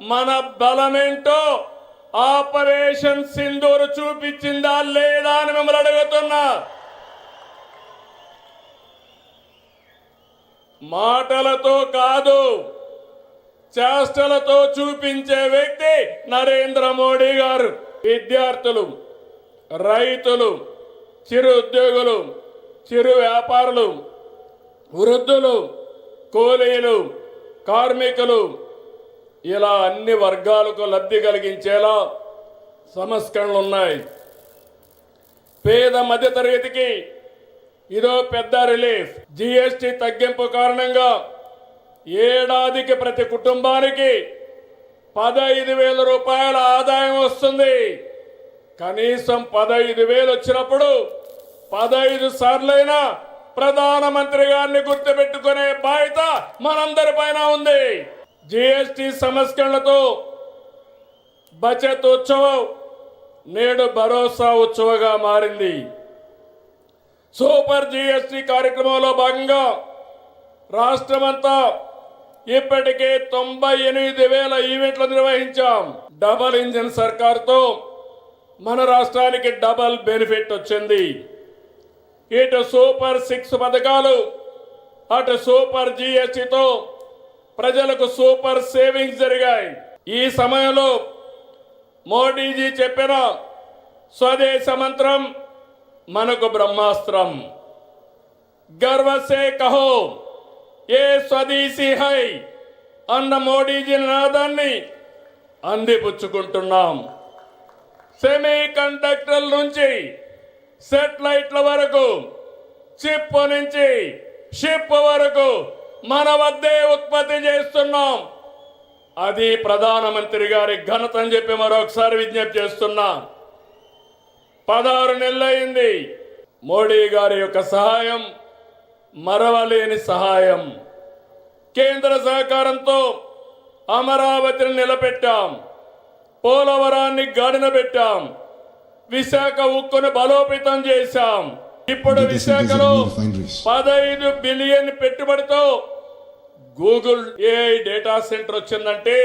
మన బలమేంటో ఆపరేషన్ సింధూరు చూపించిందా లేదా అని మిమ్మల్ని అడుగుతున్నా. మాటలతో కాదు చేష్టలతో చూపించే వ్యక్తి నరేంద్ర మోడీ గారు. విద్యార్థులు రైతులు చిరు ఉద్యోగులు చిరు వ్యాపారులు వృద్ధులు కూలీలు కార్మికులు ఇలా అన్ని వర్గాలకు లబ్ధి కలిగించేలా సంస్కరణలు ఉన్నాయి పేద మధ్యతరగతికి ఇదో పెద్ద రిలీఫ్. జిఎస్టి తగ్గింపు కారణంగా ఏడాదికి ప్రతి కుటుంబానికి పదహైదు వేల రూపాయల ఆదాయం వస్తుంది. కనీసం పదహైదు వేలు వచ్చినప్పుడు పదహైదు సార్లైనా ప్రధానమంత్రి గారిని గుర్తుపెట్టుకునే బాధ్యత మనందరి పైన ఉంది. జిఎస్టి సంస్కరణలతో బచత్ ఉత్సవం నేడు భరోసా ఉత్సవగా మారింది. సూపర్ జిఎస్టి కార్యక్రమంలో భాగంగా రాష్ట్రమంతా ఇప్పటికే తొంభై ఎనిమిది వేల ఈవెంట్లు నిర్వహించాం. డబల్ ఇంజిన్ సర్కార్తో మన రాష్ట్రానికి డబల్ బెనిఫిట్ వచ్చింది. ఇటు సూపర్ సిక్స్ పథకాలు అటు సూపర్ జిఎస్టితో ప్రజలకు సూపర్ సేవింగ్స్ జరిగాయి. ఈ సమయంలో మోడీజీ చెప్పిన స్వదేశ మంత్రం మనకు బ్రహ్మాస్త్రం. గర్వసే కహో ఏ స్వదేశీ హై అన్న మోడీజీ నాదాన్ని అందిపుచ్చుకుంటున్నాం. సెమీ కండక్టర్ల నుంచి సెటిలైట్ల వరకు చిప్ నుంచి షిప్ వరకు మన వద్దే ఉత్పత్తి చేస్తున్నాం. అది ప్రధానమంత్రి గారి ఘనత అని చెప్పి మరొకసారి విజ్ఞప్తి చేస్తున్నా. పదహారు నెలలైంది. మోడీ గారి యొక్క సహాయం మరవలేని సహాయం. కేంద్ర సహకారంతో అమరావతిని నిలబెట్టాం. పోలవరాన్ని గాడిన పెట్టాం. విశాఖ ఉక్కును బలోపేతం చేశాం. ఇప్పుడు విశాఖలో. పదహైదు బిలియన్ పెట్టుబడితో గూగుల్ ఏఐ డేటా సెంటర్ వచ్చిందంటే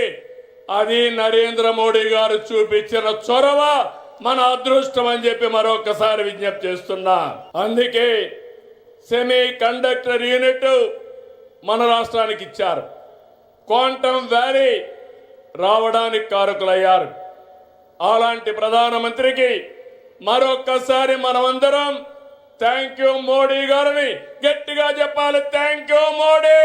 అది నరేంద్ర మోడీ గారు చూపించిన చొరవ మన అదృష్టం అని చెప్పి మరొకసారి విజ్ఞప్తి చేస్తున్నా. అందుకే సెమీ కండక్టర్ యూనిట్ మన రాష్ట్రానికి ఇచ్చారు. క్వాంటమ్ వ్యాలీ రావడానికి కారకులయ్యారు. అలాంటి ప్రధానమంత్రికి మరొక్కసారి మనమందరం థ్యాంక్ యూ మోడీ గారిని. గట్టిగా చెప్పాలి. Thank you Modi